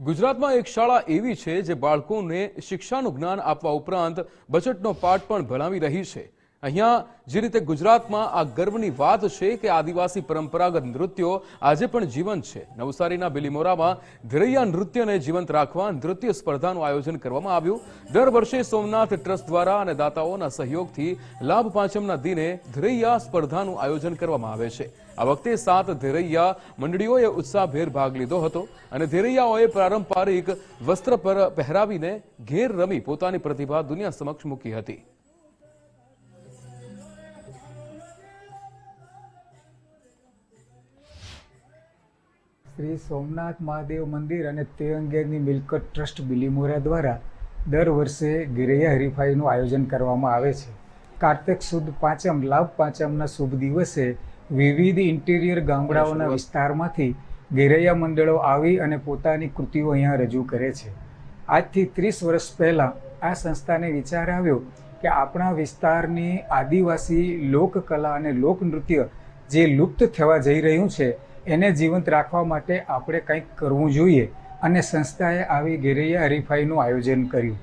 ગુજરાતમાં એક શાળા એવી છે જે બાળકોને શિક્ષાનું જ્ઞાન આપવા ઉપરાંત બજેટનો પાઠ પણ ભણાવી રહી છે. અહીંયા જે રીતે ગુજરાતમાં આ ગર્વની વાત છે કે આદિવાસી પરંપરાગત નૃત્યો આજે પણ જીવંત છે. નવસારીના બિલીમોરામાં ધીરૈયા નૃત્યને જીવંત રાખવા નૃત્ય સ્પર્ધાનું આયોજન કરવામાં આવ્યું. દર વર્ષે સોમનાથ ટ્રસ્ટ દ્વારા અને દાતાઓના સહયોગથી લાભ પાંચમના દિને ધીરૈયા સ્પર્ધાનું આયોજન કરવામાં આવે છે. આ વખતે સાત ધીરૈયા મંડળીઓએ ઉત્સાહભેર ભાગ લીધો હતો અને ધીરૈયાઓએ પારંપરિક વસ્ત્ર પહેરાવીને ઘેર રમી પોતાની પ્રતિભા દુનિયા સમક્ષ મૂકી હતી. શ્રી સોમનાથ મહાદેવ મંદિર અને તે અંગેની મિલકત ટ્રસ્ટ બિલીમોરા દ્વારા દર વર્ષે ગિરૈયા હરીફાઈનું આયોજન કરવામાં આવે છે. કાર્તિક સુદ પાંચમ લાભ પાંચમના શુભ દિવસે વિવિધ ઇન્ટિરિયર ગામડાઓના વિસ્તારમાંથી ગિરૈયા મંડળો આવી અને પોતાની કૃતિઓ અહીંયા રજૂ કરે છે. આજથી ત્રીસ વર્ષ પહેલાં આ સંસ્થાને વિચાર આવ્યો કે આપણા વિસ્તારની આદિવાસી લોકકલા અને લોકનૃત્ય જે લુપ્ત થવા જઈ રહ્યું છે એને જીવંત રાખવા માટે આપણે કંઈક કરવું જોઈએ. અને સંસ્થાએ આવી ગેરૈયા હરીફાઈનું આયોજન કર્યું.